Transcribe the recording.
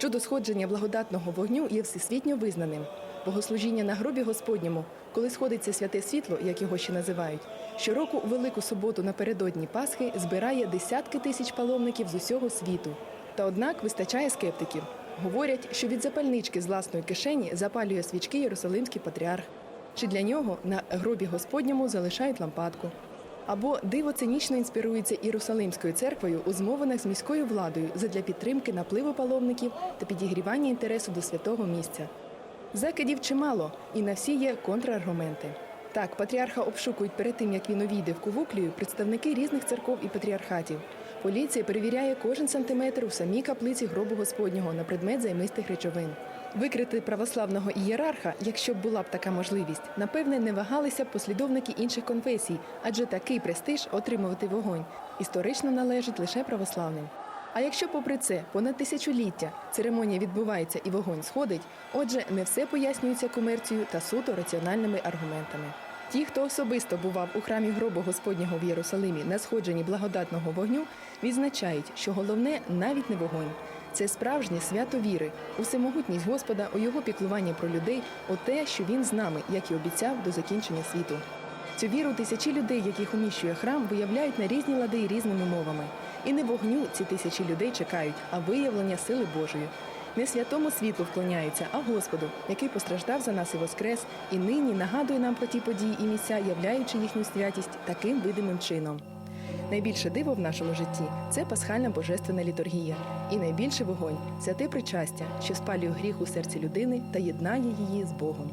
Чудо сходження благодатного вогню є всесвітньо визнаним. Богослужіння на гробі Господньому, коли сходиться святе світло, як його ще називають, щороку у Велику суботу напередодні Пасхи збирає десятки тисяч паломників з усього світу. Та однак вистачає скептиків. Говорять, що від запальнички з власної кишені запалює свічки Єрусалимський патріарх. Чи для нього на гробі Господньому залишають лампадку. Або диво цинічно інспірується Єрусалимською церквою у змовинах з міською владою задля підтримки напливу паломників та підігрівання інтересу до святого місця. Закидів чимало, і на всі є контраргументи. Так, патріарха обшукують перед тим, як він увійде в Кувуклію, представники різних церков і патріархатів. Поліція перевіряє кожен сантиметр у самій каплиці гробу Господнього на предмет займистих речовин. Викрити православного ієрарха, якщо була б така можливість, напевне, не вагалися б послідовники інших конфесій, адже такий престиж отримувати вогонь історично належить лише православним. А якщо, попри це, понад тисячоліття церемонія відбувається і вогонь сходить, отже, не все пояснюється комерцією та суто раціональними аргументами. Ті, хто особисто бував у храмі гробу Господнього в Єрусалимі на сходженні благодатного вогню, відзначають, що головне навіть не вогонь. Це справжнє свято віри, у всемогутність Господа, у його піклуванні про людей, у те, що він з нами, як і обіцяв до закінчення світу. Цю віру тисячі людей, яких уміщує храм, виявляють на різні лади і різними мовами. І не вогню ці тисячі людей чекають, а виявлення сили Божої. Не святому світлу вклоняються, а Господу, який постраждав за нас і воскрес, і нині нагадує нам про ті події і місця, являючи їхню святість таким видимим чином. Найбільше диво в нашому житті це пасхальна божественна літургія. І найбільше вогонь святе причастя, що спалює гріх у серці людини та єднає її з Богом.